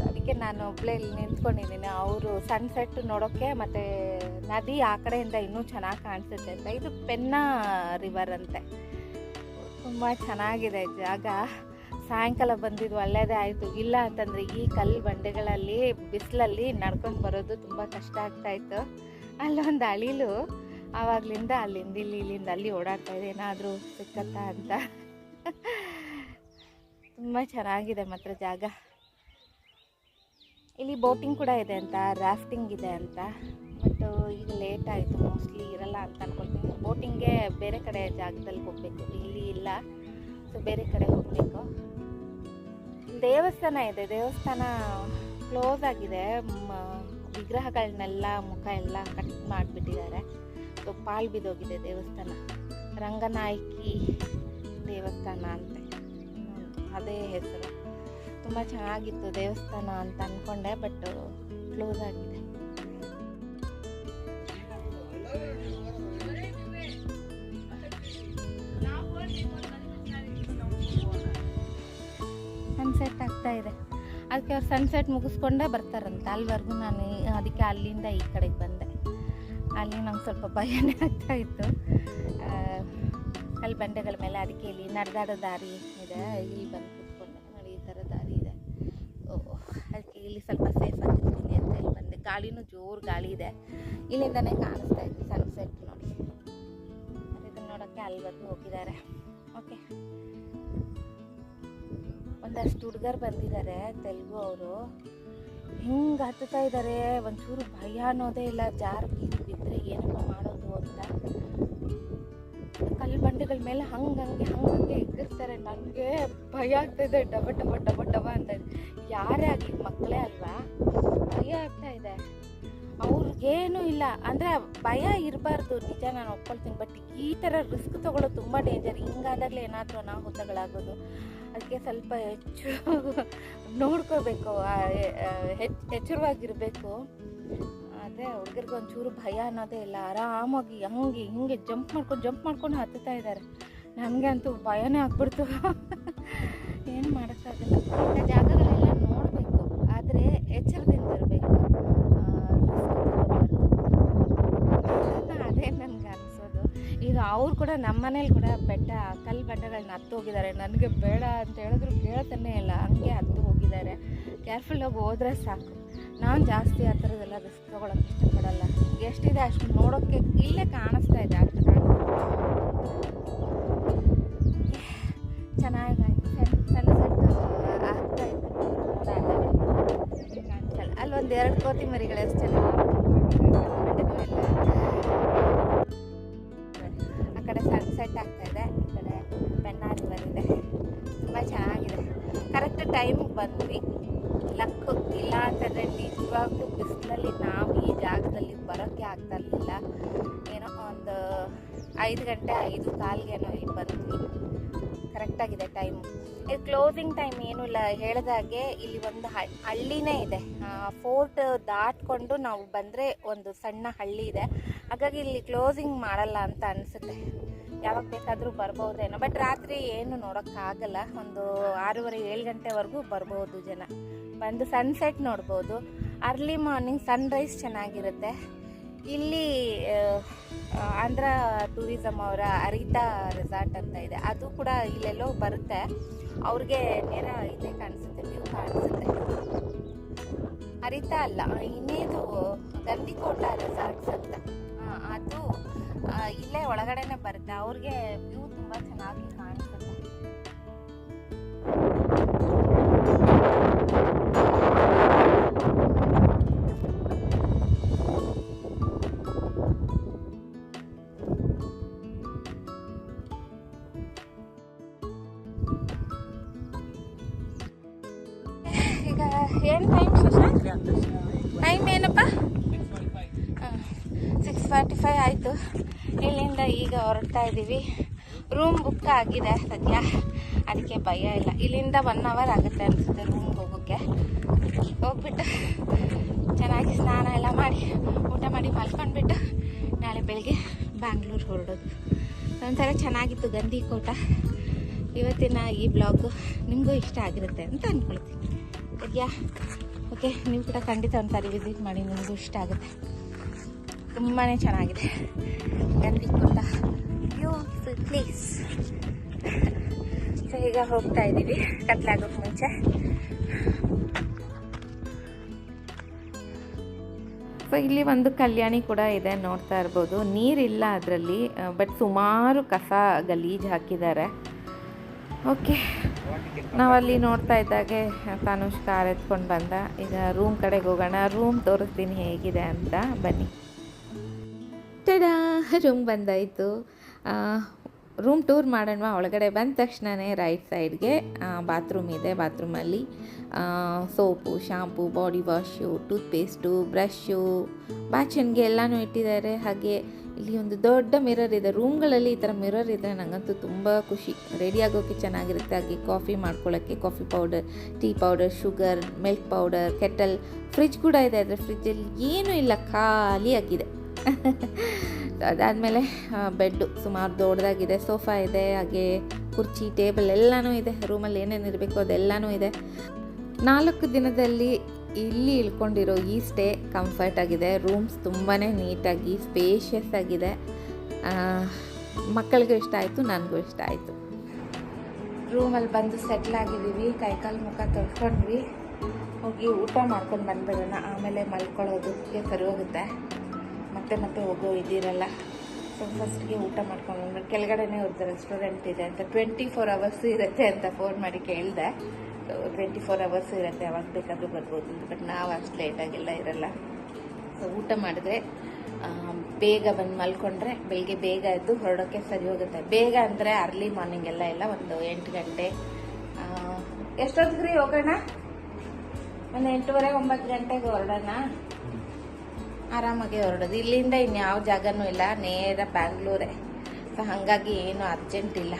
ಅದಕ್ಕೆ ನಾನು ಒಬ್ಬಳೇ ಇಲ್ಲಿ ನಿಂತ್ಕೊಂಡಿದ್ದೀನಿ. ಅವರು ಸನ್ಸೆಟ್ ನೋಡೋಕ್ಕೆ ಮತ್ತು ನದಿ ಆ ಕಡೆಯಿಂದ ಇನ್ನೂ ಚೆನ್ನಾಗಿ ಕಾಣಿಸುತ್ತೆ ಅಂತ. ಇದು ಪೆನ್ನ ರಿವರ್ ಅಂತೆ. ತುಂಬ ಚೆನ್ನಾಗಿದೆ ಜಾಗ. ಸಾಯಂಕಾಲ ಬಂದಿದ್ದು ಒಳ್ಳೇದೇ ಆಯಿತು. ಇಲ್ಲ ಅಂತಂದರೆ ಈ ಕಲ್ಲು ಬಂಡೆಗಳಲ್ಲಿ, ಬಿಸಿಲಲ್ಲಿ ನಡ್ಕೊಂಡು ಬರೋದು ತುಂಬ ಕಷ್ಟ ಆಗ್ತಾಯಿತ್ತು ಅಲ್ಲೊಂದು ಅಳಿಲು ಆವಾಗಲಿಂದ ಅಲ್ಲಿಂದ ಇಲ್ಲಿ ಇಲ್ಲಿಂದ ಅಲ್ಲಿ ಓಡಾಡ್ತಾ ಇದೆ. ಏನಾದರೂ ಸಿಕ್ಕತ್ತಾ ಅಂತ. ತುಂಬ ಚೆನ್ನಾಗಿದೆ ಮಾತ್ರ ಜಾಗ. ಇಲ್ಲಿ ಬೋಟಿಂಗ್ ಕೂಡ ಇದೆ ಅಂತ, ರಾಫ್ಟಿಂಗ್ ಇದೆ ಅಂತ. ಬಟ್ ಈಗ ಲೇಟ್ ಆಯಿತು ಮೋಸ್ಟ್ಲಿ ಇರಲ್ಲ ಅಂತ ಅನ್ಕೊಳ್ತೀನಿ ಬೋಟಿಂಗ್ಗೆ ಬೇರೆ ಕಡೆ ಜಾಗದಲ್ಲಿ ಹೋಗಬೇಕು. ಇಲ್ಲಿ ಇಲ್ಲ. ಬೇರೆ ಕಡೆ ಹೋಗಬೇಕು. ದೇವಸ್ಥಾನ ಇದೆ, ದೇವಸ್ಥಾನ ಕ್ಲೋಸ್ ಆಗಿದೆ. ವಿಗ್ರಹಗಳನ್ನೆಲ್ಲ, ಮುಖ ಎಲ್ಲ ಕಟ್ ಮಾಡಿಬಿಟ್ಟಿದ್ದಾರೆ. ಸೊ, ಪಾಲ್ ಬಿದ್ದೋಗಿದೆ ದೇವಸ್ಥಾನ. ರಂಗನಾಯಕಿ ದೇವಸ್ಥಾನ ಅಂತ. ಅದೇ ಹೆಸರು. ತುಂಬ ಚೆನ್ನಾಗಿತ್ತು ದೇವಸ್ಥಾನ ಅಂತ ಅಂದ್ಕೊಂಡೆ ಬಟ್ ಕ್ಲೋಸ್ ಆಗಿದೆ. ಅದಕ್ಕೆ ಅವ್ರು ಸನ್ಸೆಟ್ ಮುಗಿಸ್ಕೊಂಡೇ ಬರ್ತಾರಂತೆ. ಅಲ್ಲಿವರೆಗೂ ನಾನು ಅದಕ್ಕೆ ಅಲ್ಲಿಂದ ಈ ಕಡೆಗೆ ಬಂದೆ. ಅಲ್ಲಿ ನಂಗೆ ಸ್ವಲ್ಪ ಭಯನೇ ಆಗ್ತಾ ಇತ್ತು. ಅಲ್ಲಿ ಬಂಡೆಗಳ ಮೇಲೆ ಅದಕ್ಕೆ ಇಲ್ಲಿ ನಡೆದಾಡೋ ದಾರಿ ಇದೆ. ಇಲ್ಲಿ ಬಂದು ಕೂತ್ಕೊಂಡೆ. ನೋಡಿ, ಈ ಥರ ದಾರಿ ಇದೆ. ಅದಕ್ಕೆ ಇಲ್ಲಿ ಸ್ವಲ್ಪ ಸೇಫ್ ಆಗಿರ್ತೀನಿ ಅಂತ ಇಲ್ಲಿ ಬಂದೆ. ಗಾಳಿನೂ ಜೋರು ಗಾಳಿ ಇದೆ. ಇಲ್ಲಿಂದನೇ ಕಾಣಿಸ್ತಾ ಇತ್ತು ಸನ್ಸೆಟ್ ನೋಡಿ. ಇದನ್ನು ನೋಡೋಕ್ಕೆ ಅಲ್ಲಿವರೆಗೂ ಹೋಗಿದ್ದಾರೆ. ಓಕೆ ಒಂದಷ್ಟು ಹುಡುಗರು ಬಂದಿದ್ದಾರೆ, ತೆಲುಗು ಅವರು. ಹಿಂಗೆ ಹತ್ತುತ್ತಾ ಇದ್ದಾರೆ ಒಂಚೂರು ಭಯ ಅನ್ನೋದೇ ಇಲ್ಲ. ಜಾರ್ ಬೀದಿ ಬಿದ್ದರೆ ಏನಪ್ಪ ಮಾಡೋದು ಅಂತ. ಕಲ್ಲು ಬಂಡೆಗಳ ಮೇಲೆ ಹಂಗೆ ಹಂಗಂಗೆ ಹಂಗಂಗೆ ಎಗ್ಗಿರ್ತಾರೆ ನನಗೆ ಭಯ ಆಗ್ತಾಯಿದೆ ಡಬ ಡಬ ಡಬ ಡಬ ಅಂತ ಇದೆ. ಯಾರೇ ಆಗಲಿ ಮಕ್ಕಳೇ ಅಲ್ವಾ? ಭಯ ಆಗ್ತಾ ಇದೆ. ಅವ್ರಿಗೇನು ಇಲ್ಲ. ಅಂದರೆ ಭಯ ಇರಬಾರ್ದು. ನಿಜ ನಾನು ಒಪ್ಕೊಳ್ತೀನಿ. ಬಟ್ ಈ ಥರ ರಿಸ್ಕ್ ತೊಗೊಳ್ಳೋದು ತುಂಬ ಡೇಂಜರ್. ಹಿಂಗಾದಾಗಲೇ ಏನಾದರೂ ಅನಾಹುತಗಳಾಗೋದು. ಅದಕ್ಕೆ ಸ್ವಲ್ಪ ಹೆಚ್ಚು ನೋಡ್ಕೋಬೇಕು ಹೆಚ್ಚು, ಎಚ್ಚರವಾಗಿರಬೇಕು. ಅದೇ ಹುಡುಗರಿಗೆ ಒಂಚೂರು ಭಯ ಅನ್ನೋದೇ ಇಲ್ಲ. ಆರಾಮಾಗಿ ಹಂಗೆ, ಹಿಂಗೆ ಜಂಪ್ ಮಾಡ್ಕೊಂಡು ಜಂಪ್ ಮಾಡ್ಕೊಂಡು ಹತ್ತುತ್ತಾ ಇದ್ದಾರೆ. ನನಗೆ ಅಂತೂ ಭಯನೇ ಆಗ್ಬಿಡ್ತು. ಏನು ಮಾಡೋಕ್ಕಾಗಲ್ಲ. ಜಾಗಗಳೆಲ್ಲ ನೋಡಬೇಕು, ಆದರೆ ಎಚ್ಚರದಿಂದ ಇರಬೇಕು. ಈಗ ಅವ್ರು ಕೂಡ ನಮ್ಮ ಮನೇಲಿ ಕೂಡ ಬೆಟ್ಟ, ಕಲ್ಲು ಬೆಟ್ಟಗಳನ್ನ ಹತ್ತು ಹೋಗಿದ್ದಾರೆ. ನನಗೆ ಬೇಡ ಅಂತ ಹೇಳಿದ್ರು ಕೇಳ್ತಾನೆ ಇಲ್ಲ. ಹಂಗೆ ಹತ್ತು ಹೋಗಿದ್ದಾರೆ. ಕೇರ್ಫುಲ್ಲಾಗಿ ಹೋದ್ರೆ ಸಾಕು. ನಾನು ಜಾಸ್ತಿ ಆ ಥರದ್ದೆಲ್ಲ ರಿಸ್ಕ್ ತೊಗೊಳಕ್ಕೆ ಇಷ್ಟಪಡಲ್ಲ. ಎಷ್ಟಿದೆ ಅಷ್ಟು ನೋಡೋಕ್ಕೆ ಇಲ್ಲೇ ಕಾಣಿಸ್ತಾ ಇದೆ. ಅಷ್ಟು ಚೆನ್ನಾಗಾಯ್ತು ಇತ್ತು ಕಾಣಿಸಲ್ಲ ಅಲ್ಲೊಂದು ಎರಡು ಕೋತಿ ಮರಿಗಳು ಎಷ್ಟು ಚೆನ್ನಾಗಿ ಕ್ಲೋಸಿಂಗ್ ಟೈಮ್ ಏನು ಇಲ್ಲ. ಹೇಳಿದಾಗೆ ಇಲ್ಲಿ ಒಂದು ಹಳ್ಳಿನೇ ಇದೆ. ಫೋರ್ಟ್ ದಾಟ್ಕೊಂಡು ನಾವು ಬಂದರೆ ಒಂದು ಸಣ್ಣ ಹಳ್ಳಿ ಇದೆ. ಹಾಗಾಗಿ ಇಲ್ಲಿ ಕ್ಲೋಸಿಂಗ್ ಮಾಡಲ್ಲ ಅಂತ ಅನಿಸುತ್ತೆ. ಯಾವಾಗ ಬೇಕಾದರೂ ಬರ್ಬೋದೇನೋ. ಬಟ್ ರಾತ್ರಿ ಏನು ನೋಡೋಕ್ಕಾಗಲ್ಲ. ಒಂದು ಆರೂವರೆ, ಏಳು ಗಂಟೆವರೆಗೂ ಬರ್ಬೋದು ಜನ. ಬಂದು ಸನ್ಸೆಟ್ ನೋಡ್ಬೋದು. ಅರ್ಲಿ ಮಾರ್ನಿಂಗ್ ಸನ್ರೈಸ್ ಚೆನ್ನಾಗಿರುತ್ತೆ. ಇಲ್ಲಿ ಆಂಧ್ರ ಟೂರಿಸಮ್ ಅವರ ಅರಿತಾ ರೆಸಾರ್ಟ್ ಅಂತ ಇದೆ. ಅದು ಕೂಡ ಇಲ್ಲೆಲ್ಲೋ ಬರುತ್ತೆ. ಅವ್ರಿಗೆ ನೇರ ಇದೇ ಕಾಣಿಸುತ್ತೆ ವ್ಯೂ ಕಾಣಿಸುತ್ತೆ. ಅರಿತಾ ಅಲ್ಲ, ಇನ್ನೇದು ಗಂದಿಕೋಟ ರೆಸಾರ್ಟ್ಸ್ ಅಂತ. ಅದು ಇಲ್ಲೇ ಒಳಗಡೆನೆ ಬರುತ್ತೆ. ಅವ್ರಿಗೆ ವ್ಯೂ ತುಂಬ ಚೆನ್ನಾಗಿ ಕಾಣಿಸುತ್ತೆ. ಏನು ಟೈಮ್ ಟೈಮ್ ಏನಪ್ಪ? ಸಿಕ್ಸ್ ಫಾರ್ಟಿ ಫೈವ್ ಆಯಿತು. ಇಲ್ಲಿಂದ ಈಗ ಹೊರಡ್ತಾ ಇದ್ದೀವಿ ರೂಮ್ ಬುಕ್ ಆಗಿದೆ ಸದ್ಯ. ಅದಕ್ಕೆ ಭಯ ಇಲ್ಲ. ಇಲ್ಲಿಂದ ಒನ್ ಅವರ್ ಆಗುತ್ತೆ ಅನಿಸುತ್ತೆ ರೂಮ್ಗೆ ಹೋಗೋಕ್ಕೆ ಹೋಗ್ಬಿಟ್ಟು ಚೆನ್ನಾಗಿ ಸ್ನಾನ ಎಲ್ಲ ಮಾಡಿ ಊಟ ಮಾಡಿ ಮಲ್ಕೊಂಡ್ಬಿಟ್ಟು ನಾಳೆ ಬೆಳಗ್ಗೆ ಬ್ಯಾಂಗ್ಳೂರು ಹೊರಡೋದು. ಒಂಥರ ಚೆನ್ನಾಗಿತ್ತು ಗಂಧಿ ಕೋಟ. ಇವತ್ತಿನ ಈ ಬ್ಲಾಗು ನಿಮಗೂ ಇಷ್ಟ ಆಗಿರುತ್ತೆ ಅಂತ ಅಂದ್ಕೊಳ್ತೀನಿ ಸದ್ಯಾ ಓಕೆ ನೀವು ಕೂಡ ಖಂಡಿತ ಒಂದ್ಸಾರಿ ವಿಸಿಟ್ ಮಾಡಿ, ನಿಮಗೂ ಇಷ್ಟ ಆಗುತ್ತೆ. ತುಂಬಾ ಚೆನ್ನಾಗಿದೆ. ಗಂದಿಕೋಟ ಬ್ಯೂಟಿಫುಲ್ ಪ್ಲೇಸ್ ಸೊ ಈಗ ಹೋಗ್ತಾ ಇದ್ದೀವಿ ಕತ್ಲಾಗೋಕ್ಕೆ ಮುಂಚೆ. ಸೊ ಇಲ್ಲಿ ಒಂದು ಕಲ್ಯಾಣಿ ಕೂಡ ಇದೆ ನೋಡ್ತಾ ಇರ್ಬೋದು. ನೀರಿಲ್ಲ ಅದರಲ್ಲಿ ಬಟ್ ಸುಮಾರು ಕಸ ಗಲೀಜು ಹಾಕಿದ್ದಾರೆ. ಓಕೆ. ನಾವಲ್ಲಿ ನೋಡ್ತಾ ಇದ್ದಾಗೆ ತಾನುಷ್ ಕಾರ್ ಎತ್ಕೊಂಡು ಬಂದ. ಈಗ ರೂಮ್ ಕಡೆಗೆ ಹೋಗೋಣ. ರೂಮ್ ತೋರಿಸ್ತೀನಿ ಹೇಗಿದೆ ಅಂತ. ಬನ್ನಿ. ಟಡಾ ರೂಮ್ ಬಂದಾಯಿತು. ರೂಮ್ ಟೂರ್ ಮಾಡೋಣ ಒಳಗಡೆ ಬಂದ ತಕ್ಷಣವೇ ರೈಟ್ ಸೈಡ್ಗೆ ಬಾತ್ರೂಮ್ ಇದೆ. ಬಾತ್ರೂಮಲ್ಲಿ soap shampoo body wash toothpaste brush ಬಾಚನ್ಗೆ ಎಲ್ಲನೂ ಇಟ್ಟಿದ್ದಾರೆ. ಹಾಗೆ ಇಲ್ಲಿ ಒಂದು ದೊಡ್ಡ ಮಿರರ್ ಇದೆ. ರೂಮ್ಗಳಲ್ಲಿ ಈ ಥರ ಮಿರರ್ ಇದ್ದರೆ ನನಗಂತೂ ತುಂಬ ಖುಷಿ. ರೆಡಿ ಆಗೋಕ್ಕೆ ಚೆನ್ನಾಗಿರುತ್ತೆ. ಹಾಗೆ ಕಾಫಿ ಮಾಡ್ಕೊಳ್ಳೋಕ್ಕೆ coffee powder, tea powder, sugar, milk powder, kettle, fridge ಕೂಡ ಇದೆ. ಅದರ ಫ್ರಿಜ್ಜಲ್ಲಿ ಏನೂ ಇಲ್ಲ. ಖಾಲಿಯಾಗಿದೆ ಅದಾದಮೇಲೆ ಬೆಡ್ಡು ಸುಮಾರು ದೊಡ್ಡದಾಗಿದೆ. ಸೋಫಾ ಇದೆ, ಹಾಗೆ ಕುರ್ಚಿ, ಟೇಬಲ್ ಎಲ್ಲನೂ ಇದೆ. ರೂಮಲ್ಲಿ ಏನೇನು ಇರಬೇಕು ಅದೆಲ್ಲನೂ ಇದೆ. ನಾಲ್ಕು ದಿನದಲ್ಲಿ ಇಲ್ಲಿ ಇಳ್ಕೊಂಡಿರೋ ಈ ಸ್ಟೇ ಕಂಫರ್ಟ್ ಆಗಿದೆ. ರೂಮ್ಸ್ ತುಂಬಾ ನೀಟಾಗಿ ಸ್ಪೇಷಿಯಸ್ ಆಗಿದೆ. ಮಕ್ಕಳಿಗೂ ಇಷ್ಟ ಆಯಿತು, ನನಗೂ ಇಷ್ಟ ಆಯಿತು. ರೂಮಲ್ಲಿ ಬಂದು ಸೆಟ್ಲ್ ಆಗಿದ್ದೀವಿ. ಕೈಕಾಲು ಮುಖ ತೊಳ್ಕೊಂಡ್ವಿ. ಹೋಗಿ ಊಟ ಮಾಡ್ಕೊಂಡು ಬಂದ್ಬಿಡೋಣ. ಆಮೇಲೆ ಮಲ್ಕೊಳ್ಳೋದಕ್ಕೆ ಸರಿ ಹೋಗುತ್ತೆ ಮತ್ತೆ ಮತ್ತೆ ಹೋಗೋ ಇದಿರಲ್ಲ. ಸೊ ಫಸ್ಟ್ಗೆ ಊಟ ಮಾಡ್ಕೊಂಡು ಬಂದ್ಬಿಟ್ಟು ಕೆಳಗಡೆನೇ ಅವ್ರದ್ದು ರೆಸ್ಟೋರೆಂಟ್ ಇದೆ ಅಂತ ಟ್ವೆಂಟಿ ಫೋರ್ ಅವರ್ಸ್ ಇರುತ್ತೆ ಅಂತ ಫೋನ್ ಮಾಡಿ ಕೇಳಿದೆ. ಟ್ವೆಂಟಿ ಫೋರ್ ಅವರ್ಸ್ ಇರುತ್ತೆ ಯಾವಾಗ ಬೇಕಾದರೂ ಬರ್ಬೋದು. ಬಟ್ ನಾವು ಅಷ್ಟು ಲೇಟಾಗೆಲ್ಲ ಇರಲ್ಲ. ಸೊ ಊಟ ಮಾಡಿದ್ರೆ ಬೇಗ ಬಂದು ಮಲ್ಕೊಂಡ್ರೆ ಬೆಳಿಗ್ಗೆ ಬೇಗ ಎದ್ದು ಹೊರಡೋಕ್ಕೆ ಸರಿ ಹೋಗುತ್ತೆ. ಬೇಗ ಅಂದರೆ ಅರ್ಲಿ ಮಾರ್ನಿಂಗ್ ಎಲ್ಲ ಇಲ್ಲ, ಒಂದು ಎಂಟು ಗಂಟೆ. ಎಷ್ಟೊತ್ತಿಗೆ ಎಷ್ಟೊತ್ತಿಗೆ ಹೋಗೋಣ? ಒಂದು ಎಂಟೂವರೆ, ಒಂಬತ್ತು ಗಂಟೆಗೆ ಹೊರಡೋಣ? ಆರಾಮಾಗಿ ಹೊರಡೋದು. ಇಲ್ಲಿಂದ ಇನ್ಯಾವ ಜಾಗನೂ ಇಲ್ಲ, ನೇರ ಬ್ಯಾಂಗ್ಳೂರೇ. ಸೊ ಹಾಗಾಗಿ ಏನು ಅರ್ಜೆಂಟ್ ಇಲ್ಲ.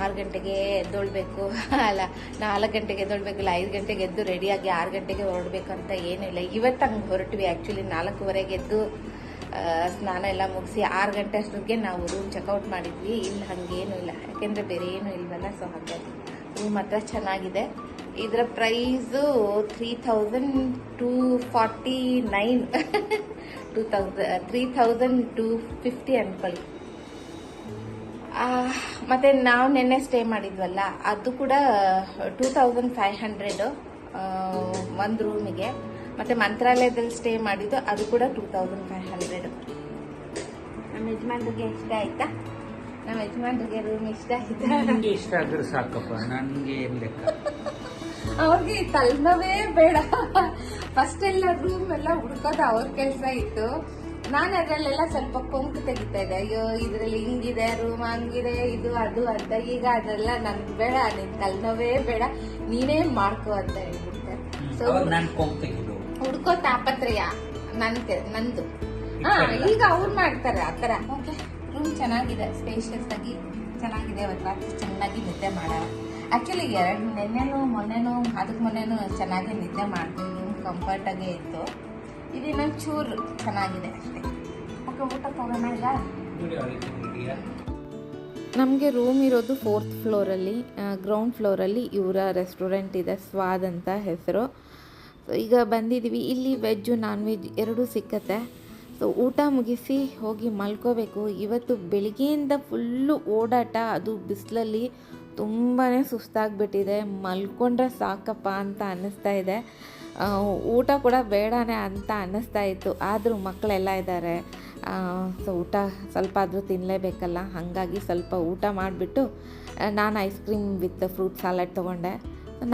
ಆರು ಗಂಟೆಗೆ ಎದ್ದೊಳ್ಬೇಕು. ಅಲ್ಲ, ನಾಲ್ಕು ಗಂಟೆಗೆ ಎದ್ದೊಳ್ಬೇಕಿಲ್ಲ ಐದು ಗಂಟೆಗೆ ಎದ್ದು ರೆಡಿಯಾಗಿ ಆರು ಗಂಟೆಗೆ ಹೊರಡ್ಬೇಕಂತ ಏನಿಲ್ಲ ಇವತ್ತು ಹಂಗೆ ಹೊರಟ್ವಿ. ಆ್ಯಕ್ಚುಲಿ ನಾಲ್ಕೂವರೆಗೆ ಎದ್ದು ಸ್ನಾನ ಎಲ್ಲ ಮುಗಿಸಿ ಆರು ಗಂಟೆ ಅಷ್ಟೊತ್ತಿಗೆ ನಾವು ರೂಮ್ ಚೆಕ್ಔಟ್ ಮಾಡಿದ್ವಿ. ಇಲ್ಲಿ ಹಾಗೇನೂ ಇಲ್ಲ. ಯಾಕೆಂದರೆ ಬೇರೆ ಏನೂ ಇಲ್ವಲ್ಲ ಸೊ ಹಾಗಾಗಿ ರೂಮ್ ಹತ್ರ ಚೆನ್ನಾಗಿದೆ. ಇದರ price three thousand two forty nine two ತೌಸ three thousand two fifty ಅಂದ್ಕೊಳ್ಳಿ ಮತ್ತೆ ನಾವು ನಿನ್ನೆ ಸ್ಟೇ ಮಾಡಿದ್ವಲ್ಲ ಅದು ಕೂಡ ಟೂ ತೌಸಂಡ್ ಫೈವ್ ಹಂಡ್ರೆಡು ಒಂದು ರೂಮಿಗೆ ಮತ್ತೆ ಮಂತ್ರಾಲಯದಲ್ಲಿ ಸ್ಟೇ ಮಾಡಿದ್ದು ಅದು ಕೂಡ ಟೂ ತೌಸಂಡ್ ಫೈವ್ ಹಂಡ್ರೆಡು ನಮ್ಮ ಯಜಮಾನ್ರಿಗೆ ಇಷ್ಟ ಆಯ್ತಾ? ನಮ್ಮ ಯಜಮಾನ್ರಿಗೆ ರೂಮ್ ಇಷ್ಟ ಆಯ್ತಾ? ನಿಂಗೆ ಇಷ್ಟ ಆದ್ರೆ ಸಾಕಪ್ಪ ನನಗೆ ಲೆಕ್ಕ? ಅವ್ರಿಗೆ ತಲೆನೋವೇ ಬೇಡ. ಫಸ್ಟ್ ಎಲ್ಲ ರೂಮ್ ಎಲ್ಲ ಹುಡ್ಕೋದು ಅವ್ರ ಕೆಲಸ ಇತ್ತು. ನಾನು ಅದರಲ್ಲೆಲ್ಲ ಸ್ವಲ್ಪ ಕೊಂಕು ತೆಗಿತಾ ಇದ್ದೆ. ಅಯ್ಯೋ ಇದ್ರಲ್ಲಿ ಹಿಂಗಿದೆ ರೂಮ್ ಹಂಗಿದೆ ಇದು ಅದು ಅಂತ. ಈಗ ಅದೆಲ್ಲ ನನ್ಗೆ ಬೇಡ ನಿನ್ ತಲೆನೋವೇ ಬೇಡ. ನೀನೇ ಮಾಡ್ಕೋ ಅಂತ ಹೇಳ್ಬಿಡ್ತೆ. ಸೊ ಹುಡ್ಕೋ ತಾಪತ್ರಯ ನನ್ ನಂದು. ಹಾ ಈಗ ಅವ್ರು ಮಾಡ್ತಾರೆ ಆ ಥರ. ಓಕೆ ರೂಮ್ ಚೆನ್ನಾಗಿದೆ ಸ್ಪೇಷಿಯಸ್ ಆಗಿ ಚೆನ್ನಾಗಿದೆ ಇವತ್ತು ರಾತ್ರಿ ಚೆನ್ನಾಗಿ ನಿದ್ದೆ ಮಾಡ ಆ್ಯಕ್ಚುಲಿ ಎರಡು ನೆನ್ನೆನೂ ಮೊನ್ನೆನೂ ಅದಕ್ಕೆ ಮೊನ್ನೆನೂ ಚೆನ್ನಾಗಿ ನಿದ್ದೆ ಮಾಡ್ತೀನಿ. ಕಂಫರ್ಟಾಗೇ ಇತ್ತು. ಇದು ಇನ್ನೊಂದು ಚೂರು ಚೆನ್ನಾಗಿದೆ ಅಷ್ಟೇ. ಊಟ ತಗೋಣ ನಮಗೆ ರೂಮ್ ಇರೋದು ಫೋರ್ತ್ ಫ್ಲೋರಲ್ಲಿ ಗ್ರೌಂಡ್ ಫ್ಲೋರಲ್ಲಿ ಇವರ ರೆಸ್ಟೋರೆಂಟ್ ಇದೆ, ಸ್ವಾದ್ ಅಂತ ಹೆಸರು. ಸೊ ಈಗ ಬಂದಿದ್ದೀವಿ ಇಲ್ಲಿ ವೆಜ್ಜು ನಾನ್ ವೆಜ್ ಎರಡೂ ಸಿಕ್ಕತ್ತೆ. ಸೊ ಊಟ ಮುಗಿಸಿ ಹೋಗಿ ಮಲ್ಕೋಬೇಕು. ಇವತ್ತು ಬೆಳಿಗ್ಗೆಯಿಂದ ಫುಲ್ಲು ಓಡಾಟ. ಅದು ಬಿಸಿಲಲ್ಲಿ ತುಂಬಾ ಸುಸ್ತಾಗ್ಬಿಟ್ಟಿದೆ. ಮಲ್ಕೊಂಡ್ರೆ ಸಾಕಪ್ಪ ಅಂತ ಅನ್ನಿಸ್ತಾ ಇದೆ. ಊಟ ಕೂಡ ಬೇಡನೇ ಅಂತ ಅನ್ನಿಸ್ತಾ ಇತ್ತು. ಆದರೂ ಮಕ್ಕಳೆಲ್ಲ ಇದ್ದಾರೆ. ಸೊ ಊಟ ಸ್ವಲ್ಪ ಆದರೂ ತಿನ್ನಲೇಬೇಕಲ್ಲ ಹಾಗಾಗಿ ಸ್ವಲ್ಪ ಊಟ ಮಾಡಿಬಿಟ್ಟು ನಾನು ice cream with fruit salad ತೊಗೊಂಡೆ.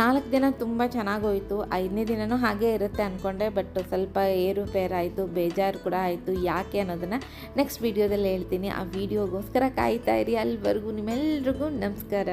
ನಾಲ್ಕು ದಿನ ತುಂಬ ಚೆನ್ನಾಗೋಯಿತು. ಐದನೇ ದಿನವೂ ಹಾಗೇ ಇರುತ್ತೆ ಅಂದ್ಕೊಂಡೆ ಬಟ್ ಸ್ವಲ್ಪ ಏರುಪೇರಾಯಿತು ಬೇಜಾರು ಕೂಡ ಆಯಿತು. ಯಾಕೆ ಅನ್ನೋದನ್ನು ನೆಕ್ಸ್ಟ್ ವೀಡಿಯೋದಲ್ಲಿ ಹೇಳ್ತೀನಿ. ಆ ವೀಡಿಯೋಗೋಸ್ಕರ ಕಾಯ್ತಾ ಇರಿ. ಅಲ್ಲಿವರೆಗೂ ನಿಮ್ಮೆಲ್ರಿಗೂ ನಮಸ್ಕಾರ.